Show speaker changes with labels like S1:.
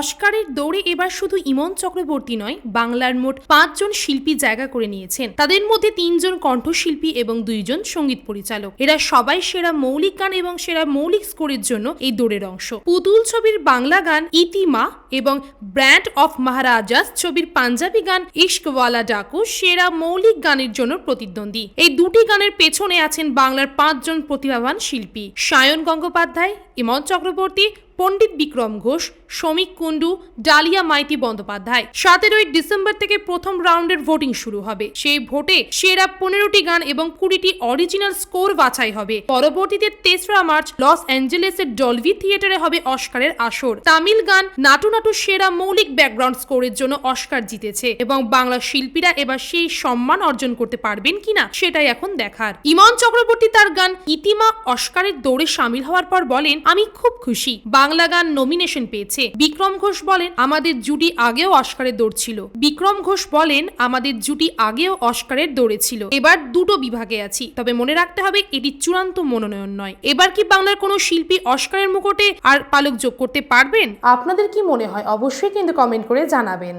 S1: অস্কারের দৌড়ে এবার শুধু ইমন চক্রবর্তী নয়, বাংলার মোট পাঁচজন শিল্পী জায়গা করে নিয়েছেন। তাদের মধ্যে তিনজন কণ্ঠশিল্পী এবং দুইজন সংগীত পরিচালক। এরা সবাই সেরা মৌলিক গান এবং সেরা মৌলিক স্কোরের জন্য এই দৌড়ের অংশ। পুতুল ছবির বাংলা গান ইতিমা এবং ব্র্যান্ড অফ মহারাজাস ছবির পাঞ্জাবি গান ইশকওয়ালা ডাকু সেরা মৌলিক গানের জন্য প্রতিদ্বন্দ্বী। এই দুটি গানের পেছনে আছেন বাংলার পাঁচজন প্রতিভাবান শিল্পী। সায়ন গঙ্গোপাধ্যায় ইমন চক্রবর্তী, পণ্ডিত বিক্রম ঘোষ শ্রমিক কুণ্ডু, ডালিয়া মাইতি বন্দ্যোপাধ্যায়। সতেরোই ডিসেম্বর থেকে প্রথম রাউন্ডের ভোটিং শুরু হবে। সেই ভোটে সেরা পনেরোটি গান এবং কুড়িটি অরিজিনাল স্কোর বাছাই হবে। পরবর্তীতে তেসরা মার্চ লস অ্যাঞ্জেলেসের ডলভি থিয়েটারে হবে অস্কারের আসর। তামিল গান নাটু নাটু সেরা মৌলিক ব্যাকগ্রাউন্ড স্কোরের জন্য অস্কার জিতেছে। এবং বাংলা শিল্পীরা এবার সেই সম্মান অর্জন করতে পারবেন কিনা সেটাই এখন দেখার। ইমন চক্রবর্তী তার গান ইতিমা অস্কারের দৌড়ে সামিল হওয়ার পর বলেন, আমি খুব খুশি। বাংলা গান নমিনেশন পেয়েছে। বিক্রম ঘোষ বলেন, আমাদের জুটি আগেও অস্কারের দৌড় ছিল। বিক্রম ঘোষ বলেন, আমাদের জুটি আগেও অস্কারের দৌড়ে ছিল। এবার দুটো বিভাগে আছি। তবে মনে রাখতে হবে, এটি চূড়ান্ত মনোনয়ন নয়। এবার কি বাংলার কোনো শিল্পী অস্কারের মুকুটে আর পালক যোগ করতে পারবেন? আপনাদের কি মনে হয় অবশ্যই কিন্তু কমেন্ট করে জানাবেন।